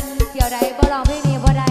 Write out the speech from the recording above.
นเที่ยวใดบ่ลองพี่นี้บ่ได้